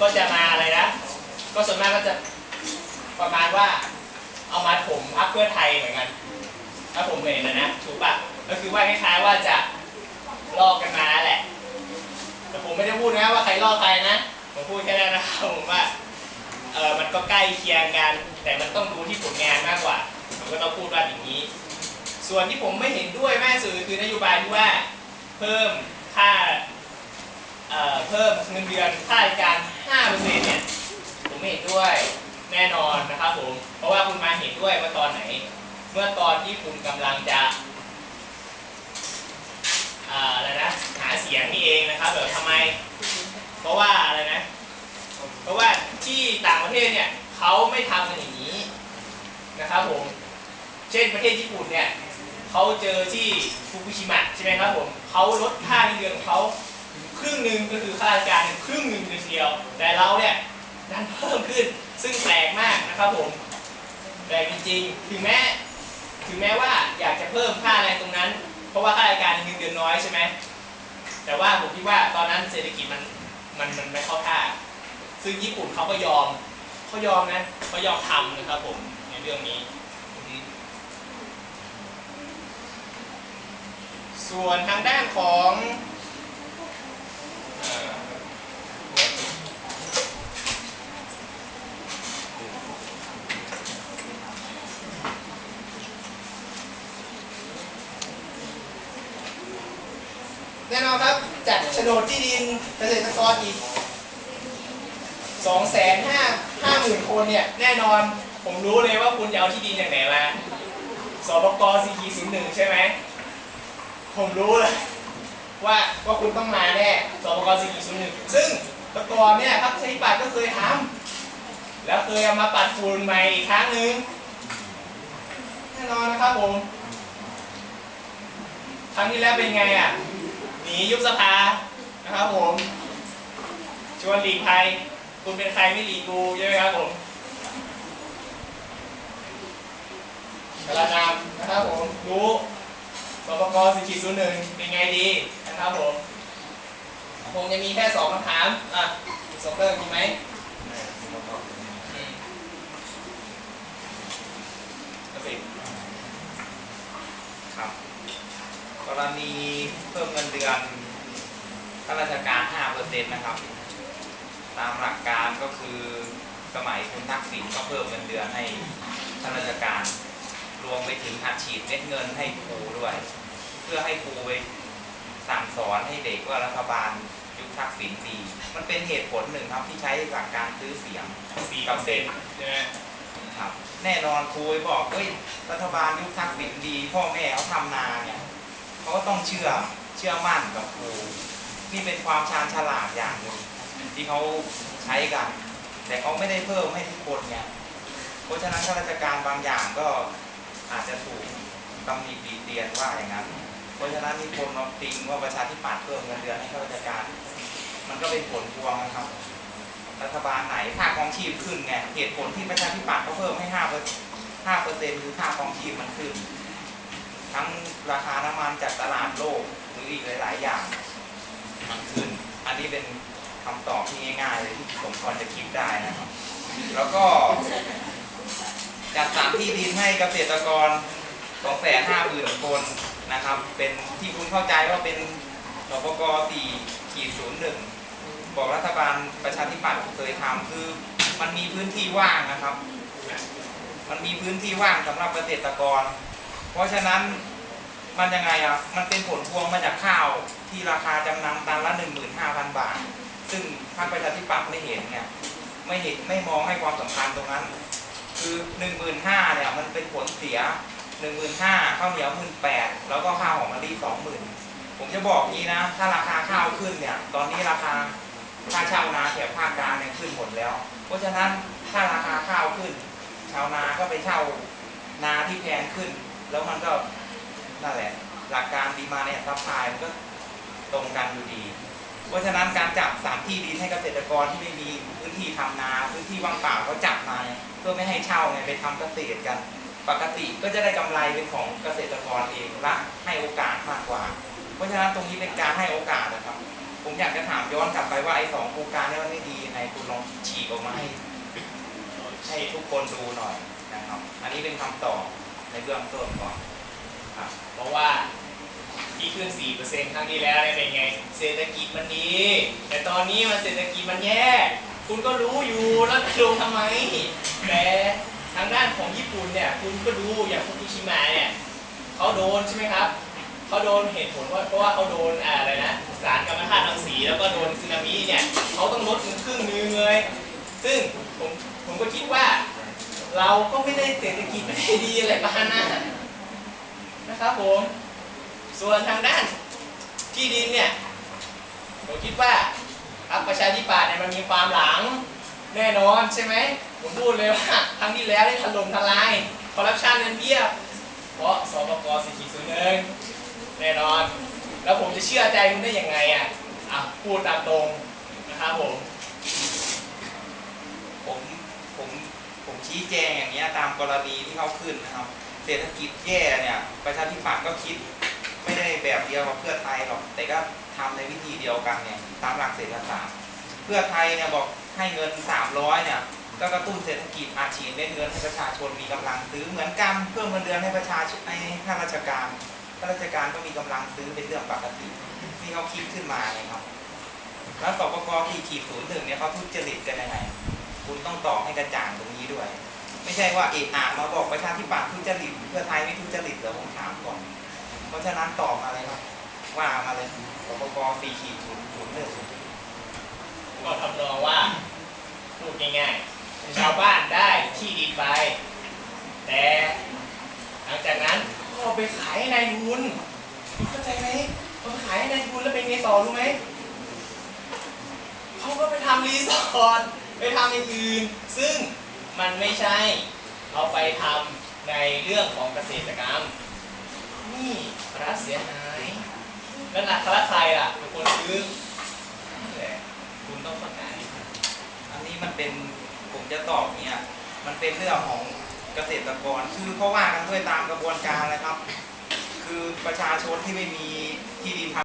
ก็จะมาอะไรนะ ก็ส่วนมากก็จะประมาณว่าเอามาถมพักเพื่อไทยเหมือนกัน ถ้าผมเห็นนะนะถูกปะก็คือว่าคล้ายๆว่าจะลอกกันมาแหละ แต่ผมไม่ได้พูดนะว่าใครลอกใครนะ ผมพูดแค่นั้นนะครับผมว่า เออมันก็ใกล้เคียงกัน แต่มันต้องดูที่ผลงานมากกว่า ผมก็ต้องพูดว่าอย่างนี้ ส่วนที่ผมไม่เห็นด้วยแม่สื่อคือนโยบายที่ว่า เพิ่มค่าเอ่อเพิ่มเงินเดือนค่าราชการ 5%เนี่ยผมไม่เห็นด้วยแน่นอนนะครับผม เพราะว่าคุณมาเห็นด้วยเมื่อตอนไหน เมื่อตอนที่คุณกำลังจะเอ่ออะไรนะหาเสียงนี่เองนะครับแบบทำไม เพราะว่าอะไรนะ เพราะว่าที่ต่างประเทศเนี่ยเขาไม่ทำกันอย่างนี้นะครับผม เช่นประเทศญี่ปุ่นเนี่ยเขาเจอที่ฟุกุชิมะใช่ไหมครับผมเขาลดค่าเงินเดือนของเขา ครึ่งหนึ่งก็คือค่าราชการเนี่ยครึ่งหนึ่งเลยเดียว แต่เราเนี่ยดันเพิ่มขึ้นซึ่งแปลกมากนะครับผมแปลกจริงๆถึงแม้ถึงแม้ว่าอยากจะเพิ่มค่าอะไรตรงนั้น เพราะว่าค่าราชการเงินเดือนน้อยใช่ไหมแต่ว่าผมคิดว่าตอนนั้นเศรษฐกิจมันมันมันไม่เข้าท่า ซึ่งญี่ปุ่นเขาก็ยอมเขายอมนะเขายอมทำนะครับผมในเรื่องนี้ส่วนทางด้านของ แน่นอนครับจัดโฉนดที่ดินเกษตรกรอีกสองแสนห้าห้าหมื่นคนเนี่ยแน่นอนผมรู้เลยว่าคุณจะเอาที่ดินจากไหนมาสปกสี่ขีศูนย์หนึ่งใช่ไหมผมรู้เลยว่าว่าคุณต้องมาแน่สปกสี่ขีศูนย์หนึ่งซึ่งตะกอนเนี่ยพรรคประชาธิปัตย์ก็เคยทำแล้วเคยเอามาปัดฝุ่นใหม่อีกครั้งหนึ่งแน่นอนนะครับผมครั้งที่แล้วเป็นไงอะ นียุบสภานะครับผมชวนหลีกภัยคุณเป็นใครไม่หลีกกูใช่ไหมครับผมกระนามนะครับผมรู้สปกสิขีศูนย์หนึ่งเป็นไงดีนะครับผมคงจะมีแค่สองคำถามอะสมเลิกมีไหมอืมกระปิดครับก รณีเพิ่มเงินเดือนข้าราชการ5%นะครับ ตามหลักการก็คือสมัยคุณทักษิณก็เพิ่มเงินเดือนให้ข้าราชการ รวมไปถึงอัดฉีดเม็ดเงินให้ครูด้วย เพื่อให้ครูไปสั่งสอนให้เด็กว่ารัฐบาลยุคทักษิณดีมันเป็นเหตุผลหนึ่งครับที่ใช้หลักการซื้อเสียงสี่กับเซ็นใช่ไหมครับ แน่นอนครูไปบอกเฮ้ยรัฐบาลยุคทักษิณดี พ่อแม่เขาทำนาเนี่ย เขาก็ต้องเชื่อเชื่อมั่นกับครูนี่เป็นความชาญฉลาดอย่างหนึ่งที่เขาใช้กัน แต่เขาไม่ได้เพิ่มให้ทุกคนไงเพราะฉะนั้นข้าราชการบางอย่างก็อาจจะถูกตำหนิตีเตียนว่าอย่างนั้น เพราะฉะนั้นมีคนมาติงว่าประชาธิปัตย์เพิ่มเงินเดือนให้ข้าราชการ มันก็เป็นผลพวงนะครับ รัฐบาลไหนค่าครองชีพขึ้นไงเหตุผลที่ประชาธิปัตย์ก็เพิ่มให้ห้าเปอร์ห้าเปอร์เซ็นต์คือค่าครองชีพมันขึ้น ทั้งราคาน้ำมันจากตลาดโลกหรืออีกหลาย ๆ อย่างมันขึ้น อันนี้เป็นคำตอบที่ง่ายๆเลยที่ผมพอจะคิดได้นะครับ แล้วก็จัดสรรที่ดินให้เกษตรกรสองแสนห้าหมื่นคนนะครับ เป็นที่คุณเข้าใจว่าเป็นสปกสี่ขีดศูนย์หนึ่งบอกรัฐบาลประชาธิปัตย์เคยทำคือมันมีพื้นที่ว่างนะครับ มันมีพื้นที่ว่างสำหรับเกษตรกร เพราะฉะนั้นมันยังไงอะ มันเป็นผลพวงมาจากข้าวที่ราคาจำนำตันละ15,000 บาท ซึ่งพรรคประชาธิปัตย์ไม่เห็นไงไม่เห็นไม่มองให้ความสำคัญตรงนั้น คือ 15,000เนี่ยมันเป็นผลเสีย 15,000ข้าวเหนียว18,000แล้วก็ข้าวหอมมะลิ20,000 ผมจะบอกงี้นะ ถ้าราคาข้าวขึ้นเนี่ย ตอนนี้ราคาค่าเช่านาแถบภาคกลางเนี่ยขึ้นหมดแล้ว เพราะฉะนั้นถ้าราคาข้าวขึ้น ชาวนาก็ไปเช่านาที่แพงขึ้น แล้วมันก็นั่นแหละ หลักการดีมาเนี่ยซัพพลายมันก็ตรงกันอยู่ดี เพราะฉะนั้นการจับสามที่ดินให้เกษตรกรที่ไม่มีพื้นที่ทำนาพื้นที่ว่างเปล่าเขาจับมาเพื่อไม่ให้เช่าไงไปทำเกษตรกัน ปกติก็จะได้กำไรเป็นของเกษตรกรเองและให้โอกาสมากกว่า เพราะฉะนั้นตรงนี้เป็นการให้โอกาสนะครับ ผมอยากจะถามย้อนกลับไปว่าไอ้สองโครงการนี่ยมันไม่ดีไงคุณลองฉีกออกมาให้ให้ทุกคนดูหน่อยนะครับ อันนี้เป็นคำตอบ ในเบื้องต้นก่อนครับ เพราะว่าที่ขึ้น 4%ครั้งที่แล้วเนี่ยเป็นไง เศรษฐกิจมันดี แต่ตอนนี้มันเศรษฐกิจมันแย่ คุณก็รู้อยู่แล้วจะลงทำไม แต่ทางด้านของญี่ปุ่นเนี่ย คุณก็รู้อย่างฟุกุชิมะเนี่ยเขาโดนใช่ไหมครับ เขาโดนเหตุผลว่าเพราะว่าเขาโดนอะไรนะ สารกัมมันตรังสี แล้วก็โดนสึนามิเนี่ย เขาต้องลดถึงครึ่งนึงเลย ซึ่งผมผมก็คิดว่า เราก็ไม่ได้เศรษฐกิจไม่ได้ดีอะไรปานนั้นนะครับผม ส่วนทางด้านที่ดินเนี่ยผมคิดว่าพรรคประชาธิปัตย์เนี่ยมันมีความหลังแน่นอนใช่ไหมผมพูดเลยว่าครั้งที่แล้วได้ถล่มทลายคอร์รัปชันเงินเบี้ยเพราะสปกสี่ขีดศูนย์หนึ่งแน่นอน แล้วผมจะเชื่อใจคุณได้ยังไงอะอะพูดตามตรงนะครับผมผมผม ผมชี้แจงอย่างเงี้ยตามกรณีที่เขาขึ้นนะครับ เศรษฐกิจแย่เนี่ยประชาธิปัตย์ก็คิดไม่ได้แบบเดียวกับเพื่อไทยหรอก แต่ก็ทำในวิธีเดียวกันเนี่ยตามหลักเศรษฐศาสตร์ เพื่อไทยเนี่ยบอกให้เงิน 300เนี่ยก็กระตุ้นเศรษฐกิจอาชีพเม็ดเงินให้ประชาชนมีกำลังซื้อเหมือนกันเพิ่มเงินเดือนให้ประชาชนให้ข้าราชการข้าราชการก็มีกำลังซื้อเป็นเรื่องปกติที่เขาคิดขึ้นมาเนี่ยครับ แล้วสปกที่ขีดศูนย์หนึ่งเนี่ยเขาทุจริตกันยังไง คุณต้องตอบให้กระจ่างตรงนี้ด้วย ไม่ใช่ว่าเอกอามาบอกประชาธิปัตย์ทุจริตเพื่อไทยไม่ทุจริตเหรอผมถามก่อน เพราะฉะนั้นตอบมาเลยครับว่ามาเลยสปกสี่ขีดศูนย์ศูนย์หนึ่งก็ทำนองว่าพูดง่ายๆชาวบ้านได้ที่ดินไป แต่หลังจากนั้นก็ไปขายในายทุนเข้าใจไหมเอาไปขายในายทุนแล้วเป็นไงต่อรู้ไหมเขาก็ไปทำรีสอร์ท ไปทำอย่างอื่น ซึ่งมันไม่ใช่ เอาไปทำในเรื่องของเกษตรกรรม นี่รัฐเสียหาย แล้วนักรัฐใครล่ะเป็นคนซื้อนั่แหละคุณต้องเข้าใจอันนี้มันเป็นผมจะตอบเนี่ยมันเป็นเรื่องของเกษตรกร คือเขาว่ากันด้วยตามกระบวนการเลยครับ คือประชาชนที่ไม่มีที่ดินทำ